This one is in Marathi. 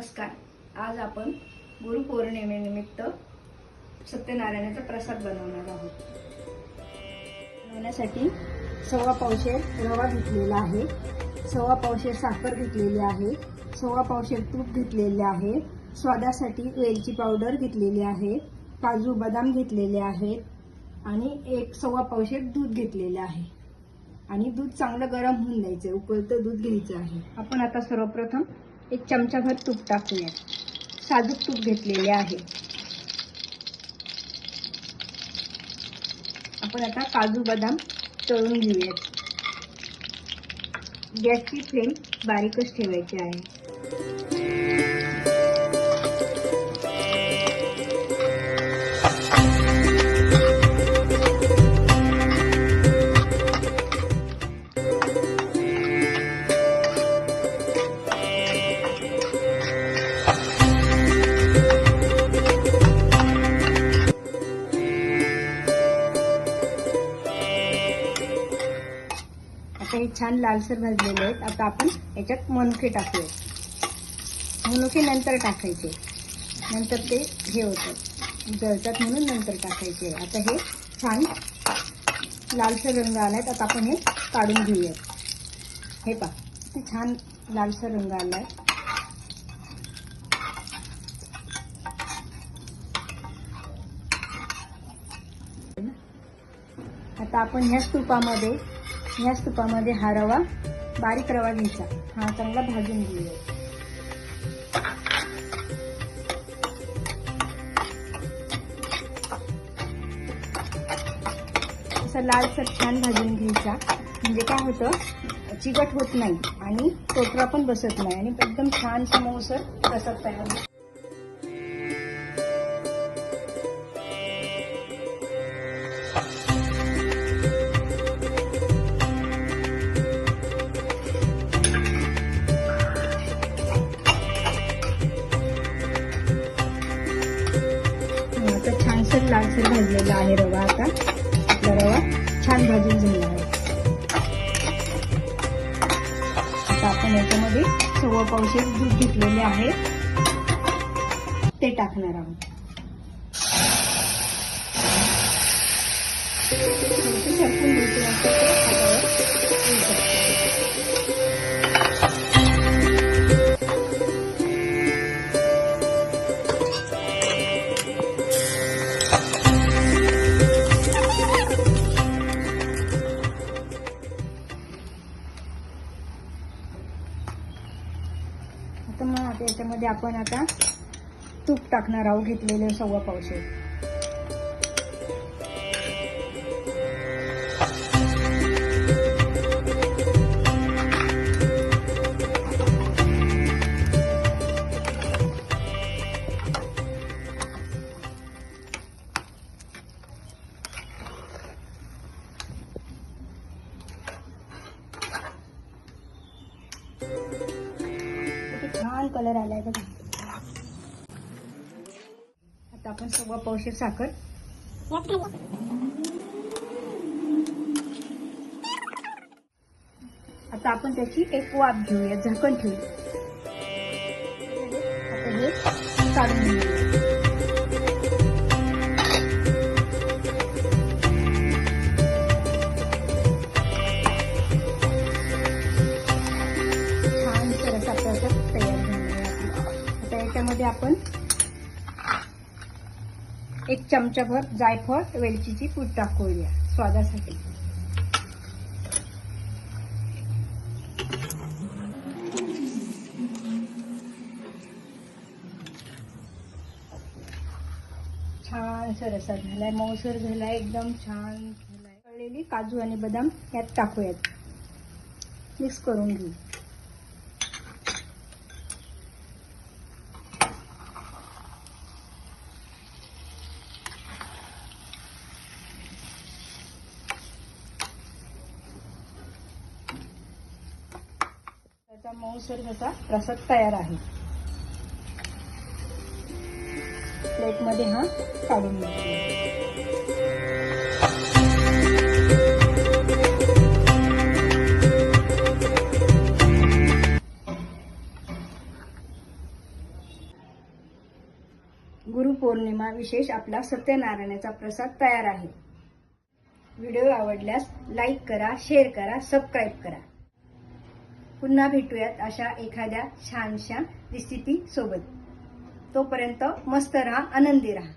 नमस्कार. आज आपण गुरुपौर्णिमेनिमित्त सत्यनारायणाचा प्रसाद बनवणार आहोत. बनवण्यासाठी सव्वा पावशेर रवा घेतलेला आहे. सव्वा पावशेर साखर घेतलेली आहे. सव्वा पावशेर तूप घेतलेले आहे. स्वादासाठी वेलची पावडर घेतलेली आहे. काजू बदाम घेतलेले आहेत. आणि एक सव्वा पावशेर दूध घेतलेले आहे. आणि दूध चांगलं गरम होऊन द्यायचं उकळतं दूध घ्यायचं आहे. आपण आता सर्वप्रथम एक चमचाभर तूप टाकूयात साजूक तूप घेतलेले आहे. आपण आता काजू बदाम तळून घेऊयात. गॅसची फ्लेम बारीकच ठेवायची आहे. आता हे छान लालसर भाजलेले आहेत. आता आपण याच्यात मनुके टाकूयात मनुके नंतर टाकायचे. नंतर ते हे होतात जळतात म्हणून नंतर टाकायचे. आता हे छान लालसर रंग आलाय आता आपण हे काढून घेऊयात. हे पा ते छान लालसर रंग आलाय. आता आपण ह्याच तुपामध्ये ह्याच तुपामध्ये हा रवा बारीक रवा घ्यायचा. हा चांगला भाजून घेऊया. असं लालसर छान भाजून घ्यायचा. म्हणजे काय होतं चिकट होत नाही आणि टोटरा पण बसत नाही आणि एकदम छान समोसर प्रसाद तयार भाजलेला आहे रवा आता. आपला रवा छान भाजून झाला आहे. आता आपण याच्यामध्ये सव्वा पावशे दूध घेतलेले आहे. ते टाकणार आहोत. मग याच्यामध्ये आपण आता तूप टाकणार आहोत घेतलेले सव्वा पावशे छान कलर आलाय बघा. आता आपण सव्वा पावशेर साखर. आता आपण त्याची एक वाफ घेऊया झाकण ठेवू आता हे काढून घेऊया. यामध्ये आपण एक चमचाभर जायफळ वेलचीची पूड टाकूया स्वादासाठी. छान सरसा झालाय मऊसर झालाय एकदम छान झालाय. तळलेली काजू आणि बदाम यात टाकूयात. मिक्स करून घेऊ. त्याचा मऊसर कसा रसक तयार आहे. प्लेटमध्ये हा काढून घेऊ. गुरुपौर्णिमा विशेष आपला सत्यनारायणाचा प्रसाद तयार आहे. व्हिडिओ आवडल्यास लाईक करा शेअर करा सबस्क्राईब करा. पुन्हा भेटूयात अशा एखाद्या छानशा रेसिपी सोबत तोपर्यंत मस्त राहा आनंदी राहा.